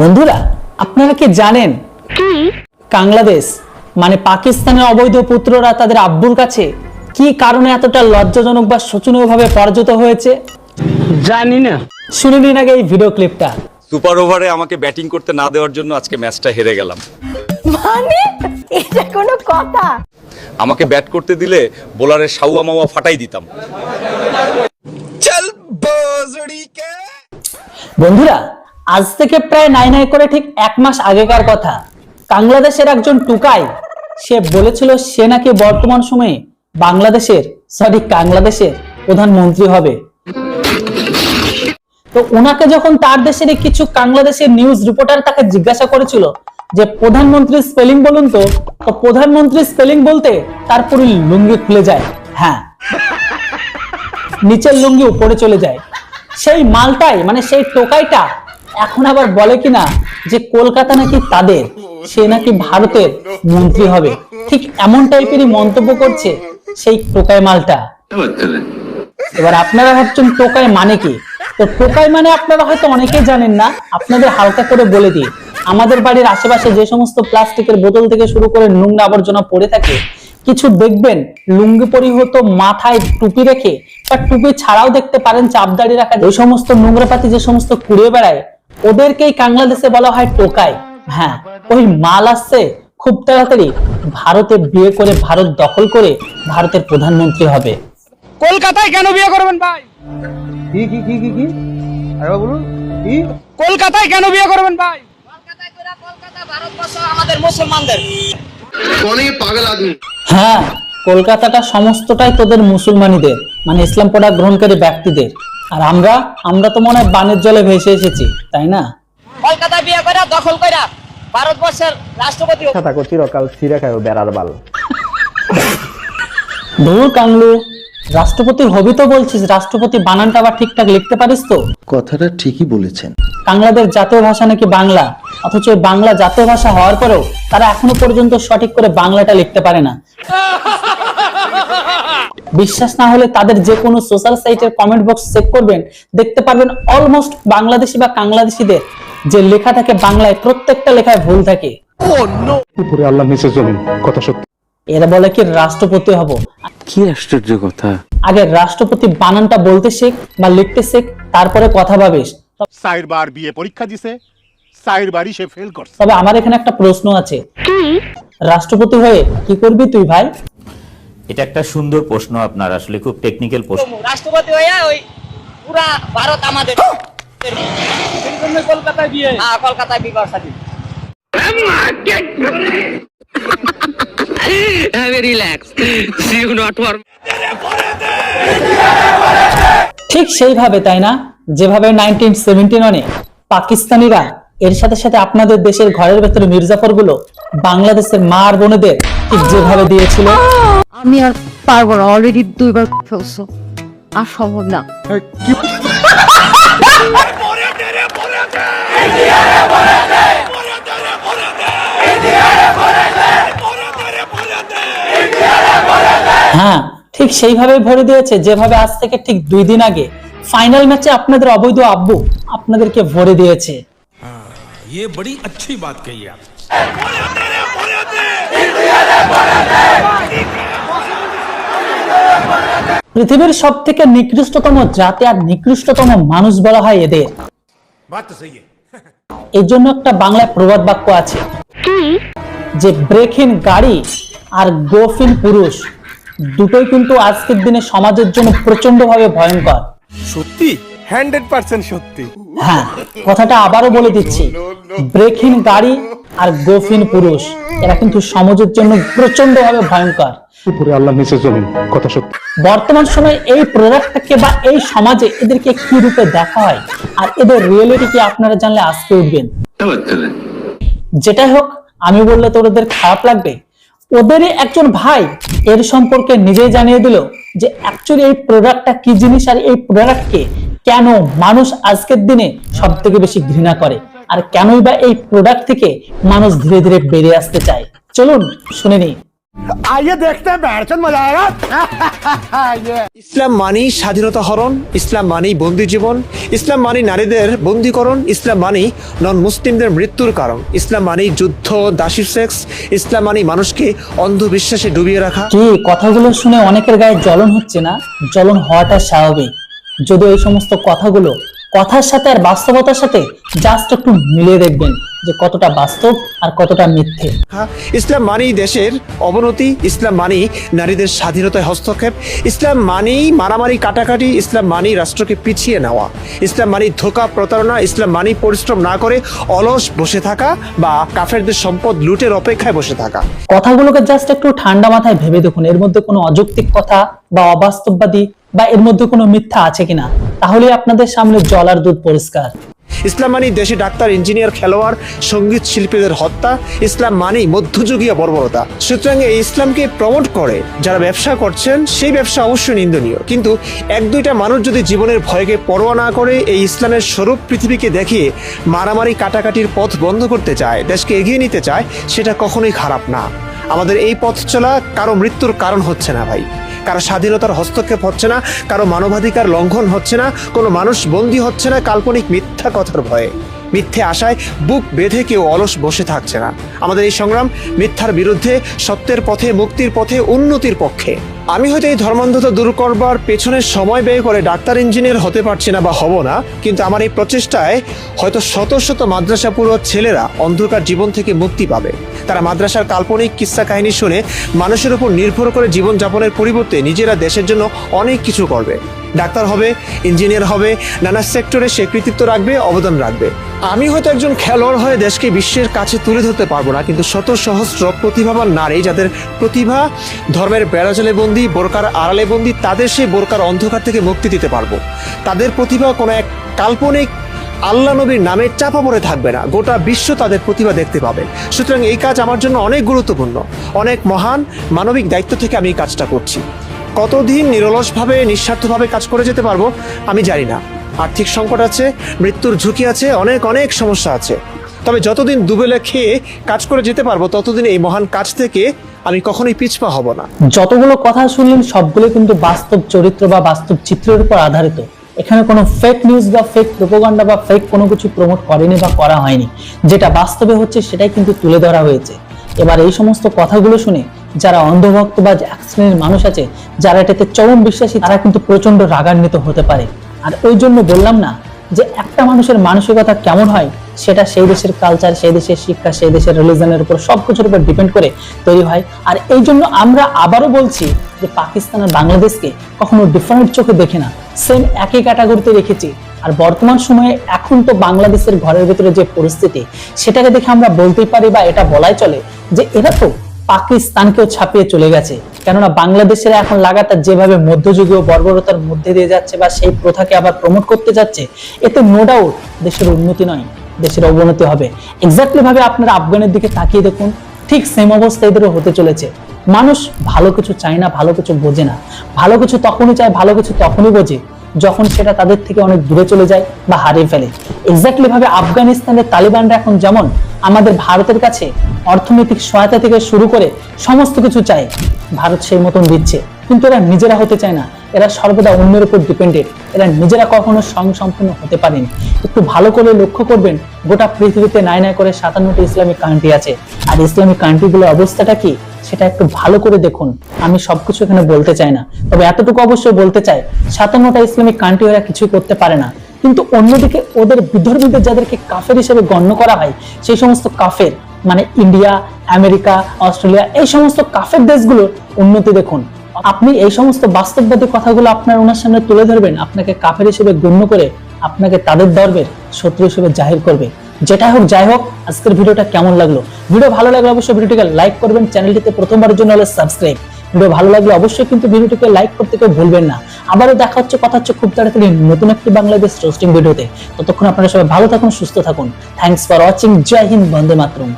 বন্ধুরা আপনারা কি জানেন? বাংলাদেশ মানে পাকিস্তানের অবৈধ পুত্ররা তাদের আব্বুর কাছে কি কারণে এতটা লজ্জাজনক বা শোচনীয়ভাবে পরাজিত হয়েছে? জানি না। শুনে নিন আগে এই ভিডিও ক্লিপটা সুপার ওভারে আমাকে ব্যাটিং করতে না দেওয়ার জন্য আজকে ম্যাচটা হেরে গেলাম। মানে? এটা কোনো কথা? আমাকে ব্যাট করতে দিলে বোলারের সাউয়া মাওয়া ফাটাই দিতাম। চল বন্ধুরা আজ থেকে প্রায় নাই নাই করে ঠিক এক মাস আগেকার কথা। বাংলাদেশের একজন টুকাই, সে বলেছিল সে নাকি বর্তমান সময়ে বাংলাদেশের, সরি বাংলাদেশের প্রধানমন্ত্রী হবে। তো ওনাকে যখন তার দেশের কিছু বাংলাদেশের নিউজ রিপোর্টার তাকে জিজ্ঞাসা করেছিল যে প্রধানমন্ত্রী স্পেলিং বলুন তো? তো প্রধানমন্ত্রী স্পেলিং বলতে তার পুরো লুঙ্গি খুলে যায়। হ্যাঁ। নিচের লুঙ্গি উপরে চলে যায়। সেই মালটাই মানে সেই টোকাইটা এখন আবার বলে কিনা যে কলকাতা নাকি তাদের, সে নাকি ভারতের মন্ত্রী হবে। ঠিক এমন টাইপেরই মন্তব্য করছে সেই টোকাই মালটা। এবার আপনারা ভাবছেন টোকাই মানে কি? তো টোকাই মানে আপনারা হয়তো অনেকেই জানেন না, আপনাদের হালকা করে বলে দিই। আমাদের বাড়ির আশেপাশে যে সমস্ত প্লাস্টিকের বোতল থেকে শুরু করে নোংরা আবর্জনা পড়ে থাকে, কিছু দেখবেন, লুঙ্গি পরিহত মাথায় টুপি রেখে বা টুপি ছাড়াও দেখতে পারেন, চাপদাড়ি রাখা যে সমস্ত নোংরা পাতি যে সমস্ত কুড়িয়ে বেড়ায় ওদেরকেই বাংলাদেশে বলা হয় টোকাই। হ্যাঁ ওই মাল আসছে খুব তাড়াতাড়ি। ভারতে বিয়ে করে ভারত দখল করে ভারতের প্রধানমন্ত্রী হবে। কলকাতায় কেন বিয়ে করবেন ভাই? কি কি কি কি কি? আরে বলুন কি? কলকাতায় কেন বিয়ে করবেন ভাই? কলকাতায় কইরা কলকাতা ভারতবর্ষ আমাদের মুসলমানদের। কোনই পাগল আদমি? হ্যাঁ কলকাতাটা সমস্তটাই তোদের মুসলমানিদের মানে ইসলাম পড়া গ্রহণকারী ব্যক্তিদের। আর আমরা আমরা তো মনে হয় বানের জলে ভেসে এসেছি তাই না? কলকাতা বিয়ে করে দখল করে ভারতবর্ষের রাষ্ট্রপতি থাকো চিরকাল ছিঁড়ে খাও বেড়ার বাল। ধুর কাংলু রাষ্ট্রপতি হবি তো বলছিস রাষ্ট্রপতি বানানটা আবার ঠিকঠাক লিখতে পারিস তো? কথাটা ঠিকই বলেছেন। বাংলাদেশ জাতীয় ভাষা নাকি বাংলা? অথচ এই বাংলা জাতীয় ভাষা হওয়ার পরেও তারা এখনও পর্যন্ত সঠিক করে বাংলাটা লিখতে পারে না। বিশ্বাস না হলে তাদের যে কোনো সোশ্যাল সাইটের কমেন্ট বক্স চেক করবেন। দেখতে পারবেন অলমোস্ট বাংলাদেশি বা বাংলাদেশিদের যে লেখা থাকে বাংলায় প্রত্যেকটা লেখায় ভুল থাকে। উপরে আল্লাহ নিচে জমিন কথা সত্য। এরা বলে কি রাষ্ট্রপতি হব। কি আশ্চর্য কথা। আগে রাষ্ট্রপতি বানানটা বলতে শেখ বা লিখতে শেখ তারপরে কথা ভাবিস চার বার বিয়ে পরীক্ষা দিছে চার বারই সে ফেল করছে। তবে আমার এখানে একটা প্রশ্ন আছে। রাষ্ট্রপতি হয়ে কি করবি তুই ভাই? এটা একটা সুন্দর প্রশ্ন আপনার আসলে খুব টেকনিক্যাল প্রশ্ন। রাষ্ট্রপতি হয়ে ওই পুরা ভারত আমাদের কলকাতায় বিয়ে। হ্যাঁ কলকাতায় বিয়ে করা সাথী ঠিক সেইভাবে তাই না? যেভাবে নাইনটিন সেভেন্টি ওয়ানে পাকিস্তানিরা এর সাথে সাথে আপনাদের দেশের ঘরের ভেতরে মির্জাফরগুলো বাংলাদেশের মার বোনেদের ঠিক যেভাবে দিয়েছিল। আমি আর পারবো না অলরেডি দুইবার ফেলছো আর সম্ভব না হ্যাঁ ঠিক সেইভাবে ভরে দিয়েছে যেভাবে আজ থেকে ঠিক দুই দিন আগে ফাইনাল ম্যাচে আপনাদের অবৈধ আব্বু আপনাদেরকে ভরে দিয়েছে ये बड़ी अच्छी बात कही आप পৃথিবীর সব থেকে নিকৃষ্টতম জাতি আর নিকৃষ্টতম মানুষ বলা হয় এদের। এর জন্য একটা বাংলায় প্রবাদ বাক্য আছে। যে ব্রেকহীন গাড়ি আর গোফিন পুরুষ দুটোই কিন্তু আজকের দিনে সমাজের জন্য প্রচণ্ড ভাবে ভয়ঙ্কর। সত্যি? হান্ড্রেড পার্সেন্ট সত্যি। হ্যাঁ কথাটা আবারও বলে দিচ্ছি। ব্রেকহীন গাড়ি আর গোফিন পুরুষ এরা কিন্তু সমাজের জন্য প্রচণ্ড ভাবে ভয়ঙ্কর। উপরে আল্লাহ নিচে জমিন কথা সত্য। বর্তমান সময়ে এই প্রোডাক্টটাকে বা এই সমাজে এদেরকে কি রূপে দেখা হয়? আর এদের রিয়েলিটি কি আপনারা জানলে আজকে উঠবেন? যেটাই হোক আমি বললে তো ওদের খারাপ লাগবে। ওদেরই একজন ভাই এর সম্পর্কে নিজেই জানিয়ে দিল যে অ্যাকচুয়ালি এই প্রোডাক্টটা কি জিনিস আর এই প্রোডাক্টকে কেন মানুষ আজকের দিনে সব থেকে বেশি ঘৃণা করে? আর কেনই বা এই প্রোডাক্ট থেকে মানুষ ধীরে ধীরে বেড়ে আসতে চায়? চলুন শুনে নিই। ইসলাম মানেই স্বাধীনতা হরণ ইসলাম মানেই বন্দি জীবন ইসলাম মানে নারীদের বন্দীকরণ ইসলাম মানে নন মুসলিমদের মৃত্যুর কারণ ইসলাম মানে যুদ্ধ দাসী সেক্স ইসলাম মানে মানুষকে অন্ধবিশ্বাসে ডুবিয়ে রাখা। কথাগুলো শুনে অনেকের গায়ে জ্বলন হচ্ছে না? জ্বলন হওয়াটা স্বাভাবিক। যদিও এই সমস্ত কথাগুলো কথার সাথে আর বাস্তবতার সাথে জাস্ট একটু মিলিয়ে দেখবেন। যে কতটা বাস্তব আর কতটা মিথ্যে। ইসলাম মানেই দেশের অবনতি ইসলাম মানেই নারীদের স্বাধীনতায় হস্তক্ষেপ ইসলাম মানেই মারামারি কাটাকাটি ইসলাম মানেই রাষ্ট্রকে পিছিয়ে নেওয়া ইসলাম মানেই ধোকা প্রতারণা ইসলাম মানেই পরিশ্রম না করে অলস বসে থাকা বা কাফেরদের সম্পদ লুটের অপেক্ষায় বসে থাকা। কথাগুলোকে জাস্ট একটু ঠান্ডা মাথায় ভেবে দেখুন এর মধ্যে কোনো অযৌক্তিক কথা বা অবাস্তববাদী বা এর মধ্যে কোনো মিথ্যা আছে কিনা তাহলে আপনাদের সামনে জল আর দুধ পরিষ্কার। ইসলাম মানেই দেশে ডাক্তার, ইঞ্জিনিয়ার, খেলোয়াড়, সংগীত শিল্পীদের হত্যা, ইসলাম মানেই মধ্যযুগীয় বর্বরতা। সুতরাং এই ইসলামকে প্রমোট করে যারা ব্যবসা করছেন, সেই ব্যবসা অবশ্যই নিন্দনীয়। কিন্তু এক দুইটা মানুষ যদি জীবনের ভয়কে পরোয়া না করে, এই ইসলামের স্বরূপ পৃথিবীকে দেখিয়ে মারামারি কাটাকাটির পথ বন্ধ করতে চায়, দেশকে এগিয়ে নিতে চায়, সেটা কখনোই খারাপ না। আমাদের এই পথ চলা কারও মৃত্যুর কারণ হচ্ছে না ভাই। কারও স্বাধীনতার হস্তক্ষেপ হচ্ছে না, কারও মানবাধিকার লঙ্ঘন হচ্ছে না, কোনো মানুষ বন্দী হচ্ছে না কাল্পনিক মিথ্যা কথার ভয়ে। মিথ্যে আশায় বুক বেঁধে কেউ অলস বসে থাকছে না। আমাদের এই সংগ্রাম মিথ্যার বিরুদ্ধে, সত্যের পথে, মুক্তির পথে, উন্নতির পক্ষে। আমি হয়তো এই ধর্মান্ধতা দূর করবার পেছনে সময় ব্যয় করে ডাক্তার, ইঞ্জিনিয়ার হতে পারছি না বা হব না, কিন্তু আমার এই প্রচেষ্টায় হয়তো শত শত মাদ্রাসা পড়ুয়া ছেলেরা অন্ধকার জীবন থেকে মুক্তি পাবে। তারা মাদ্রাসার কাল্পনিক কিস্সা কাহিনী শুনে মানুষের উপর নির্ভর করে জীবন যাপনের পরিবর্তে নিজেরা দেশের জন্য অনেক কিছু করবে। ডাক্তার হবে, ইঞ্জিনিয়ার হবে, নানা সেক্টরে সে কৃতিত্ব রাখবে, অবদান রাখবে। আমি হয়তো একজন খেলোয়াড় হয়ে দেশকে বিশ্বের কাছে তুলে ধরতে পারব না কিন্তু শত সহস্র প্রতিভাবান নারী যাদের প্রতিভা, ধর্মের বেড়াজালে বন্দি, বোরকার আড়ালে বন্দি, তাদের সেই বোরকার অন্ধকার থেকে মুক্তি দিতে পারব। তাদের প্রতিভা কোনো এক কাল্পনিক আল্লাহ নবীর নামে চাপা পড়ে থাকবে না। গোটা বিশ্ব তাদের প্রতিভা দেখতে পাবে। সুতরাং এই কাজ আমার জন্য অনেক গুরুত্বপূর্ণ। অনেক মহান মানবিক দায়িত্ব থেকে আমি এই কাজটা করছি। কতদিন নিরলসভাবে, নিঃস্বার্থভাবে কাজ করে যেতে পারব, আমি জানি না। আর্থিক সংকট আছে, মৃত্যুর ঝুঁকি আছে, অনেক অনেক সমস্যা আছে। তবে যতদিন দুবেলা খেয়ে কাজ করে যেতে পারব, ততদিন এই মহান কাজ থেকে আমি কখনোই পিছপা হব না। যতগুলো কথা শুনলেন, সবগুলো কিন্তু বাস্তব চরিত্র বা বাস্তব চিত্রের উপর আধারিত। এখানে কোনো ফেক নিউজ বা ফেক প্রোপাগান্ডা বা ফেক কোনো কিছু প্রমোট করেনি বা করা হয়নি। যেটা বাস্তবে হচ্ছে, সেটাই কিন্তু তুলে ধরা হয়েছে। এবার এই সমস্ত কথাগুলো শুনে যারা অন্ধভক্ত বা এক শ্রেণির মানুষ আছে, যারা এটাতে চরম বিশ্বাসী, তারা কিন্তু প্রচণ্ড রাগান্বিত হতে পারে। আর ওই জন্য বললাম না যে একটা মানুষের মানসিকতা কেমন হয়, সেটা সেই দেশের কালচার সেই দেশের শিক্ষা, সেই দেশের রিলিজনের উপর সবকিছুর উপর ডিপেন্ড করে তৈরি হয়। আর এই জন্য আমরা আবারও বলছি যে পাকিস্তান আর বাংলাদেশকে কখনো ডিফারেন্ট চোখে দেখে না। সেম একই ক্যাটাগরিতে রেখেছি। আর বর্তমান সময়ে এখন তো বাংলাদেশের ঘরের ভিতরে যে পরিস্থিতি, সেটাকে দেখে আমরা বলতেই পারি বা এটা বলাই চলে যে এরা তো পাকিস্তানকেও ছাপিয়ে চলে গেছে। কেননা বাংলাদেশের এখন লাগাতার যেভাবে মধ্যযুগীয় বর্বরতার মধ্যে দিয়ে যাচ্ছে বা সেই প্রথাকে আবার প্রমোট করতে যাচ্ছে, এতে নো ডাউট দেশের উন্নতি নয়, দেশের অবনতি হবে। এক্স্যাক্টলি ভাবে আপনারা আফগানের দিকে তাকিয়ে দেখুন, ঠিক সেম অবস্থা এদেরও হতে চলেছে। মানুষ ভালো কিছু চায় না, ভালো কিছু বোঝে না। ভালো কিছু তখনই চায়, ভালো কিছু তখনই বোঝে, যখন সেটা তাদের থেকে অনেক দূরে চলে যায় বা হারিয়ে ফেলে। এক্স্যাক্টলি ভাবে আফগানিস্তানের তালিবানরা এখন যেমন আমাদের ভারতের কাছে অর্থনৈতিক সহায়তা থেকে শুরু করে সমস্ত কিছু চায় ভারত সেই মতন দিচ্ছে। কিন্তু এরা নিজেরা হতে চায় না। এরা সর্বদা অন্যের উপর ডিপেন্ডেন্ট এরা নিজেরা কখনো স্বয়ংসম্পূর্ণ হতে পারেনি। একটু ভালো করে লক্ষ্য করবেন, গোটা পৃথিবীতে নাই নাই করে সাতান্নটি ইসলামিক কান্ট্রি আছে। আর ইসলামিক কান্ট্রিগুলোর অবস্থাটা কি, সেটা একটু ভালো করে দেখুন। আমি সবকিছু এখানে বলতে চাই না। তবে এতটুকু অবশ্যই বলতে চাই, সাতান্নটা ইসলামিক কান্ট্রি ওরা কিছুই করতে পারে না। কিন্তু অন্যদিকে ওদের বিধর্মীদের যাদেরকে কাফের হিসেবে গণ্য করা হয়, সেই সমস্ত কাফের মানে ইন্ডিয়া, আমেরিকা, অস্ট্রেলিয়া, এই সমস্ত কাফের দেশগুলোর উন্নতি দেখুন। আপনি এই সমস্ত বাস্তববাদী কথাগুলো আপনার ওনার সামনে তুলে ধরবেন, আপনাকে কাফের হিসেবে গণ্য করে আপনাকে তাদের দর্বের শত্রু হিসেবে জাহির করবে। যেটা হোক, যাই হোক, আজকের ভিডিওটা কেমন লাগল? ভিডিও ভালো লাগলে অবশ্যই ভিডিওটিকে লাইক করবেন, চ্যানেলটিতে প্রথমবারের জন্য হলে সাবস্ক্রাইব ভিডিও ভালো লাগলে অবশ্যই কিন্তু ভিডিওটিকে লাইক করতে কেউ ভুলবেন না। আবারও দেখা হচ্ছে, কথা হচ্ছে খুব তাড়াতাড়ি নতুন একটি বাংলাদেশ রোস্টিং ভিডিওতে। ততক্ষণ আপনারা সবাই ভালো থাকুন, সুস্থ থাকুন। থ্যাংকস ফর ওয়াচিং জয় হিন্দ, বন্দে মাতরম।